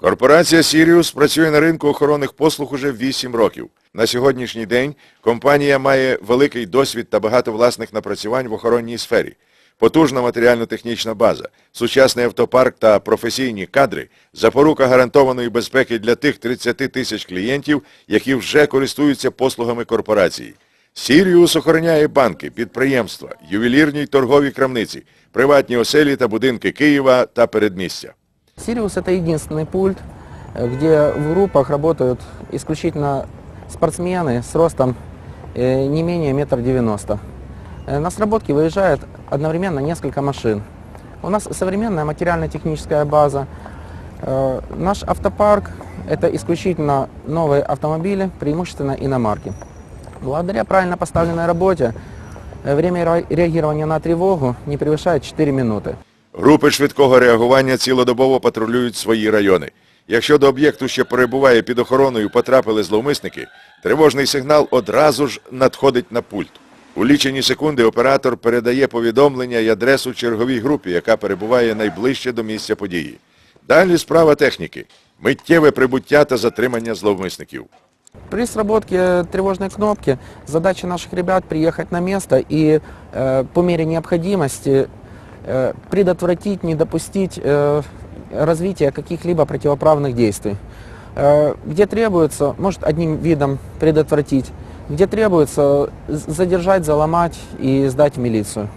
Корпорація Сіріус працює на ринку охоронних послуг уже 8 років. На сьогоднішній день компанія має великий досвід та багато власних напрацювань в охоронній сфері. Потужна матеріально-технічна база, сучасний автопарк та професійні кадри – запорука гарантованої безпеки для тих 30 тисяч клієнтів, які вже користуються послугами корпорації. Сіріус охороняє банки, підприємства, ювелірні й торгові крамниці, приватні оселі та будинки Києва та передмістя. Сириус это единственный пульт, э, где в группах работают исключительно спортсмены с ростом э, не менее метр девяносто. Э, На сработки выезжает одновременно несколько машин. У нас современная материально-техническая база. Наш автопарк – это исключительно новые автомобили, преимущественно иномарки. Благодаря правильно поставленной работе время ре- реагирования на тревогу не превышает 4 минуты. Групи швидкого реагування цілодобово патрулюють свої райони. Якщо до об'єкту, що перебуває під охороною, потрапили зловмисники, тривожний сигнал одразу ж надходить на пульт. У лічені секунди оператор передає повідомлення і адресу черговій групі, яка перебуває найближче до місця події. Далі справа техніки – миттєве прибуття та затримання зловмисників. При сработке тревожной кнопки задача наших ребят приехать на место и э, по мере необходимости предотвратить, не допустить э, развития каких-либо противоправных действий. Э, где требуется, может одним видом предотвратить, где требуется з- задержать, заломать и сдать в милицию.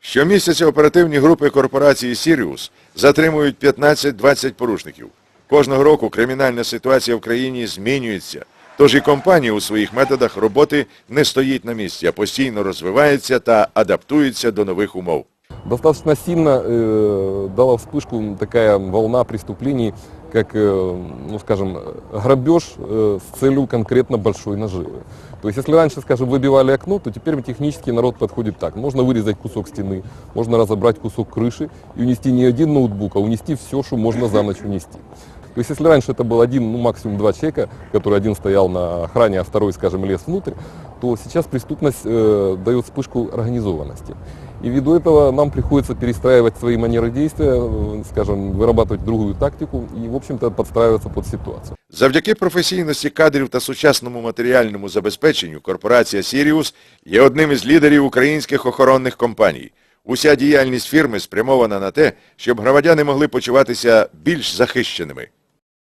Щомісяця оперативні групи корпорації «Сіріус» затримують 15-20 порушників. Кожного року кримінальна ситуація в країні змінюється, тож і компанія у своїх методах роботи не стоїть на місці, а постійно розвивається та адаптується до нових умов. Достаточно сильно э, дала вспышку такая волна преступлений, как, э, ну скажем, грабеж э, с целью конкретно большой наживы. То есть если раньше, скажем, выбивали окно, то теперь технически народ подходит так. Можно вырезать кусок стены, можно разобрать кусок крыши и унести не один ноутбук, а унести все, что можно за ночь унести. То есть если раньше это был один, ну максимум два человека, который один стоял на охране, а второй, скажем, лез внутрь, то сейчас преступность э, дает вспышку организованности. И ввиду этого нам приходится перестраивать свои манеры действия, э, скажем, вырабатывать другую тактику и, в общем-то, подстраиваться под ситуацию. Завдяки професійності кадрів та сучасному матеріальному забезпеченню корпорація «Сіріус» є одним із лідерів українських охоронних компаній. Уся діяльність фірми спрямована на те, щоб громадяни могли почуватися більш захищеними.